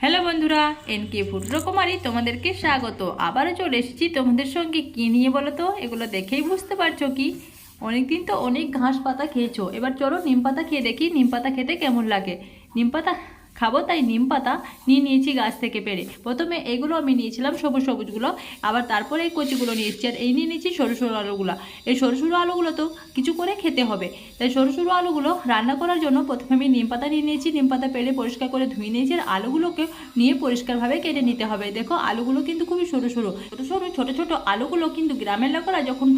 Hello বন্ধুরা N K food তোমাদেরকে স্বাগত। আবারও চলে এসেছি তোমাদের সঙ্গে। কী নিয়ে বলো তো? এগুলো দেখেই বুঝতে পারছ কি? অনেকদিন তো অনেক ঘাস পাতা খেয়েছো। এবার চলো নিম পাতা খেয়ে দেখি। নিম পাতা খেতে কেমন লাগে? নিম পাতা খাব, তাই নিম পাতা নিয়ে নিয়েছি গাছ থেকে পেরে। প্রথমে এগুলো আমি নিয়েছিলাম সবুজ সবুজগুলো, আবার তারপরে এই কচিগুলো নিয়ে এসেছি আর এই নিয়ে নিয়েছি সরু সরু আলুগুলো। এই সরু সরু আলুগুলো তো কিছু করে খেতে হবে। তাই সরু সরু আলুগুলো রান্না করার জন্য প্রথমে আমি নিম পাতা নিয়ে নিয়েছি। নিম পাতা পেরে পরিষ্কার করে ধুয়ে নিয়েছি। আর আলুগুলোকে নিয়ে পরিষ্কারভাবে কেটে নিতে হবে। দেখো, আলুগুলো কিন্তু খুবই সরু সরু। ছোটো সরু, ছোটো ছোটো আলুগুলো কিন্তু গ্রামের লোকেরা যখন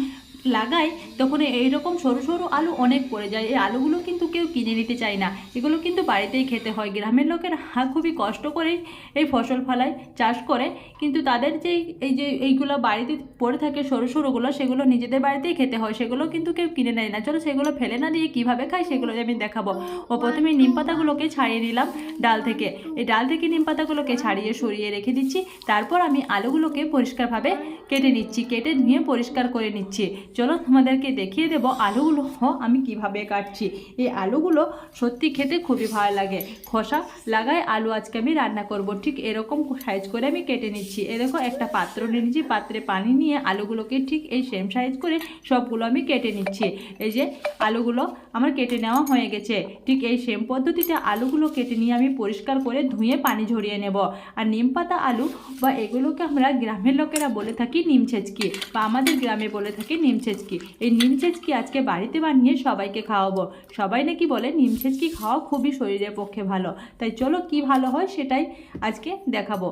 লাগাই, তখন এইরকম সরু সরু আলু অনেক পড়ে যায়। এই আলুগুলো কিন্তু কেউ কিনে নিতে চায় না। এগুলো কিন্তু বাড়িতেই খেতে হয়। গ্রামের লোকের খুবই কষ্ট করে এই ফসল ফলায়, চাষ করে। কিন্তু তাদের যে এই যে এইগুলো বাড়িতে পড়ে থাকে সরু সরুগুলো, সেগুলো নিজেদের বাড়িতেই খেতে হয়। সেগুলো কিন্তু কেউ কিনে নেয় না। চলো সেগুলো ফেলে না দিয়ে কীভাবে খায় সেগুলো আমি দেখাবো। ও প্রথমে নিম পাতাগুলোকে ছাড়িয়ে নিলাম ডাল থেকে। এই ডাল থেকে নিম পাতাগুলোকে ছাড়িয়ে সরিয়ে রেখে দিচ্ছি। তারপর আমি আলুগুলোকে পরিষ্কারভাবে কেটে নিচ্ছি। কেটে নিয়ে পরিষ্কার করে নিচ্ছি। চলো তোমাদেরকে দেখিয়ে দেবো আলুগুলো আমি কীভাবে কাটছি। এই আলুগুলো সত্যি খেতে খুবই ভালো লাগে। খোসা লাগায় আলু আজকে আমি রান্না করব। ঠিক এরকম সাইজ করে আমি কেটে নিচ্ছি। এরকম একটা পাত্র নিয়ে নিচ্ছি পাত্রে পানি নিয়ে আলুগুলোকে ঠিক এই সেম সাইজ করে সবগুলো আমি কেটে নিচ্ছি। এই যে আলুগুলো আমার কেটে নেওয়া হয়ে গেছে। ঠিক এই সেম পদ্ধতিতে আলুগুলো কেটে নিয়ে আমি পরিষ্কার করে ধুয়ে পানি ঝরিয়ে নেব। আর নিম পাতা আলু বা এগুলোকে আমরা গ্রামের লোকেরা বলে থাকি নিম ছেচকি বা আমাদের গ্রামে বলে থাকি নিম ছেচকি এই নিম ছেচকি আজকে বাড়িতে বানিয়ে সবাইকে খাওয়াবো। সবাই নাকি বলে নিম ছেচকি খাওয়া খুবই শরীরের পক্ষে ভালো। তাই চলো কি ভালো হয় সেটাই আজকে দেখাবো।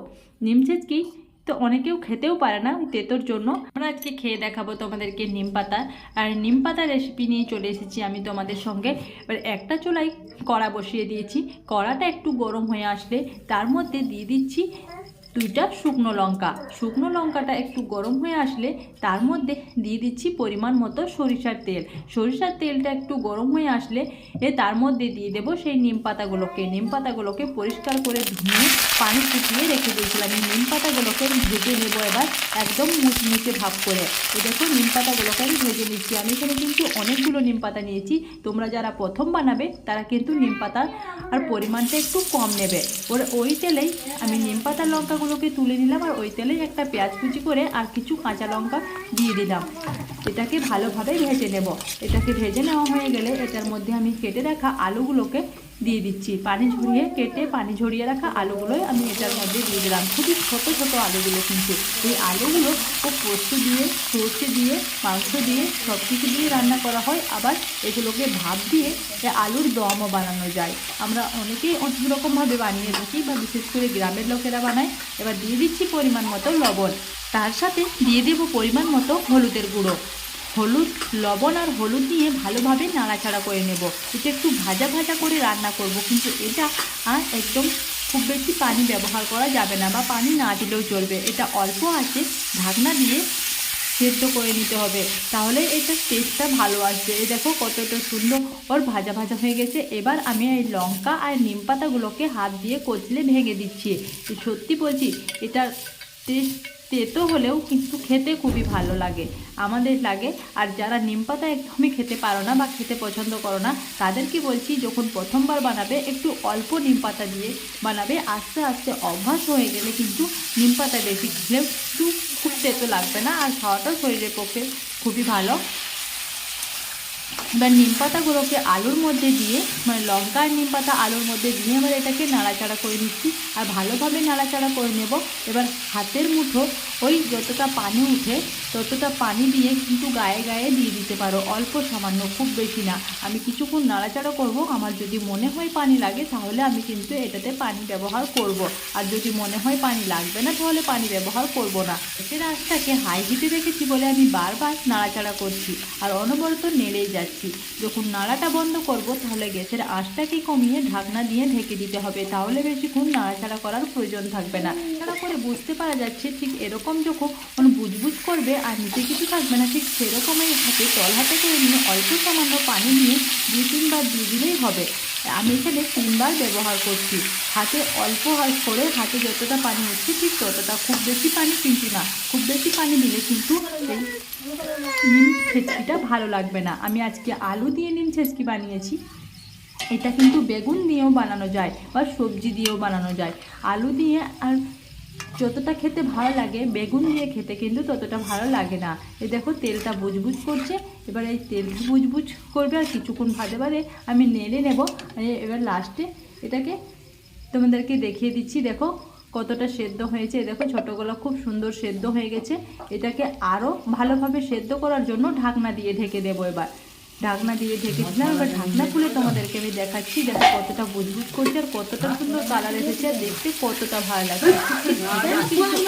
নিম ছেচকি তো অনেকেও খেতেও পারে না তেতোর জন্য। আমরা আজকে খেয়ে দেখাবো তোমাদেরকে নিম পাতা। আর নিম পাতা রেসিপি নিয়ে চলে এসেছি আমি তোমাদের সঙ্গে। এবার একটা চুলায় কড়া বসিয়ে দিয়েছি। কড়াটা একটু গরম হয়ে আসলে তার মধ্যে দিয়ে দিচ্ছি দুইটা শুকনো লঙ্কা। শুকনো লঙ্কাটা একটু গরম হয়ে আসলে তার মধ্যে দিয়ে দিচ্ছি পরিমাণ মতো সরিষার তেল। সরিষার তেলটা একটু গরম হয়ে আসলে এ তার মধ্যে দিয়ে দেবো সেই নিম পাতাগুলোকে। নিম পাতাগুলোকে পরিষ্কার করে ধুয়ে পানি শুকিয়ে রেখে দিয়েছিলাম। এই নিম পাতাগুলোকে আমি ভেজে নেব এবার একদম মুচমুচে ভাব করে। দেখো নিম পাতাগুলোকে আমি ভেজে নিচ্ছি। আমি এখানে কিন্তু অনেকগুলো নিম পাতা নিয়েছি। তোমরা যারা প্রথম বানাবে তারা কিন্তু নিম পাতার আর পরিমাণটা একটু কম নেবে। ওর ওই তেলেই আমি নিম পাতার লঙ্কাগুলোকে তুলে নিলাম আর ওই তেলেই একটা পেঁয়াজ কুচি করে আর কিছু কাঁচা লঙ্কা দিয়ে দিলাম। এটাকে ভালোভাবে ভেজে নেব। এটাকে ভেজে নেওয়া হয়ে গেলে এটার মধ্যে আমি কেটে রাখা আলুগুলোকে দিয়ে দিচ্ছি। পানি ঝরিয়ে কেটে পানি ঝরিয়ে রাখা আলুগুলোই আমি এটার মধ্যে দিয়ে দিলাম। খুবই ছোটো ছোটো আলুগুলো কিন্তু। এই আলুগুলো ও পোস্ত দিয়ে, সর্ষে দিয়ে, মাংস দিয়ে সব কিছু দিয়ে রান্না করা হয়। আবার এগুলোকে ভাপ দিয়ে আলুর দমও বানানো যায়। আমরা অনেকেই অনেক রকমভাবে বানিয়ে থাকি বা বিশেষ করে গ্রামের লোকেরা বানায়। এবার দিয়ে দিচ্ছি পরিমাণ মতো লবণ। তার সাথে দিয়ে দেবো পরিমাণ মতো হলুদের গুঁড়ো। হলুদ, লবণ আর হলুদ দিয়ে ভালোভাবে নাড়াচাড়া করে নেব। এটা একটু ভাজা ভাজা করে রান্না করব, কিন্তু এটা আর একদম খুব বেশি পানি ব্যবহার করা যাবে না বা পানি না দিলেও চলবে। এটা অল্প আছে ঢাকনা দিয়ে সেদ্ধ করে নিতে হবে। তাহলে এটা টেস্টটা ভালো আসবে। এই দেখো কতটা সুন্দর ওর ভাজা ভাজা হয়ে গেছে। এবার আমি এই লঙ্কা আর নিম পাতাগুলোকে হাত দিয়ে কচলে ভেঙে দিচ্ছি। সত্যি বলছি এটা টেস্ট তেতো হলেও কিন্তু খেতে খুবই ভালো লাগে, আমাদের লাগে। আর যারা নিম পাতা একদমই খেতে পারো না বা খেতে পছন্দ করো না, তাদেরকে বলছি যখন প্রথমবার বানাবে, একটু অল্প নিম পাতা দিয়ে বানাবে। আস্তে আস্তে অভ্যাস হয়ে গেলে কিন্তু নিম পাতা বেশি খেলেও একটু খুব তেতো লাগবে না, আর খাওয়াটাও শরীরের পক্ষে খুবই ভালো। এবার নিম পাতাগুলোকে আলুর মধ্যে দিয়ে মানে লঙ্কা আর নিম পাতা আলুর মধ্যে দিয়ে এবার এটাকে নাড়াচাড়া করে নিচ্ছি। আর ভালোভাবে নাড়াচাড়া করে নেব। এবার হাতের মুঠো ওই যতটা পানি উঠে ততটা পানি দিয়ে কিন্তু গায়ে গায়ে দিয়ে দিতে পারো। অল্প সামান্য, খুব বেশি না। আমি কিছুক্ষণ নাড়াচাড়া করব। আমার যদি মনে হয় পানি লাগে তাহলে আমি কিন্তু এটাতে পানি ব্যবহার করব। আর যদি মনে হয় পানি লাগবে না তাহলে পানি ব্যবহার করব না। এর রাস্তাকে হাই হিটে রেখেছি বলে আমি বারবার নাড়াচাড়া করছি। আর অনবরত নেড়েই যাচ্ছি। যখন নাড়াটা বন্ধ করব, তাহলে গ্যাসের আঁচটাকে কমিয়ে ঢাকনা দিয়ে ঢেকে দিতে হবে। তাহলে বেশিক্ষণ নাড়াচাড়া করার প্রয়োজন থাকবে না। তারা করে বুঝতে পারা যাচ্ছে ঠিক এরকম যখন বুজবুজ করবে আর নিচে কিছু থাকবে না, ঠিক সেরকমই হাতে তল হাতে করে নিয়ে অল্প সামান্য পানি নিয়ে দুই তিনবার দিয়ে দিলেই হবে। আমি এখানে তিনবার ব্যবহার করছি। হাতে অল্প হাত করে হাতে যতটা পানি হচ্ছে ঠিক ততটা। খুব বেশি পানি কিন্তু না, খুব বেশি পানি দিলে কিন্তু নিম ছেচকিটা ভালো লাগবে না। আমি আজকে আলু দিয়ে নিম ছেচকি বানিয়েছি। এটা কিন্তু বেগুন দিয়েও বানানো যায় বা সবজি দিয়েও বানানো যায়। আলু দিয়ে আর যতটা খেতে ভালো লাগে, বেগুন দিয়ে খেতে কিন্তু ততটা ভালো লাগে না। এই দেখো তেলটা বুজবুজ করছে, এবার এই তেলটা বুজবুজ করবে আর কিছুক্ষণ ভাজে বাদে আমি নেড়ে নেব। এবার লাস্টে এটাকে তোমাদেরকে দেখিয়ে দিচ্ছি, দেখো কতটা সেদ্ধ হয়েছে। দেখো ছোটোগুলো খুব সুন্দর সেদ্ধ হয়ে গেছে। এটাকে আরও ভালোভাবে সেদ্ধ করার জন্য ঢাকনা দিয়ে ঢেকে দেবো এবার। ঢাকনা দিয়ে ঢেকে দিলাম এবার ঢাকনা খুলে তোমাদেরকে আমি দেখাচ্ছি দেখো কতটা বুজবুজ করছে আর কতটা সুন্দর কালার এসেছে আর দেখতে কতটা ভালো লাগছে।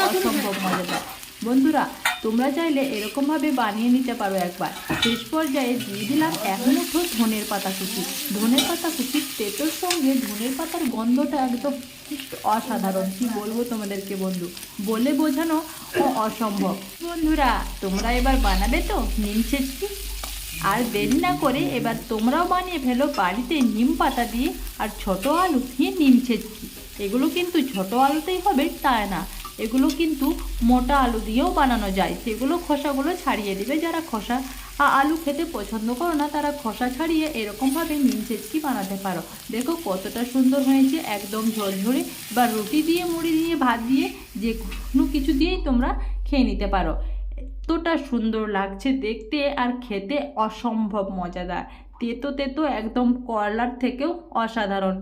অসম্ভব মজাদার। বন্ধুরা, তোমরা চাইলে এরকমভাবে বানিয়ে নিতে পারো একবার। শেষ পর্যায়ে দিয়ে দিলাম এক মুঠো ধনের পাতা কুচি। ধনের পাতা কুচি তেতোর সঙ্গে ধনের পাতার গন্ধটা একদম অসাধারণ। কি বলব তোমাদেরকে বন্ধু? বলে বোঝানো অসম্ভব। বন্ধুরা, তোমরা এবার বানাবে তো? নিম ছেচকি? আর দেরি না করে এবার তোমরাও বানিয়ে ফেলো বাড়িতে নিম পাতা দিয়ে আর ছোট আলু দিয়ে নিম ছেচকি। এগুলো কিন্তু ছোট আলুতেই হবে তা না? এগুলো কিন্তু মোটা আলু দিয়েও বানানো যায়। সেগুলো খোসাগুলো ছাড়িয়ে দিবে যারা খোসা আলু খেতে পছন্দ করো না, তারা খোসা ছাড়িয়ে এরকমভাবে নিম ছেচকি বানাতে পারো। দেখো কতটা সুন্দর হয়েছে, একদম ঝরঝরে বা রুটি দিয়ে, মুড়ি দিয়ে, ভাত দিয়ে, যে কোনো কিছু দিয়েই তোমরা খেয়ে নিতে পারো। এতটা সুন্দর লাগছে দেখতে আর খেতে অসম্ভব মজাদার। তেতো তেতো একদম করলার থেকেও অসাধারণ।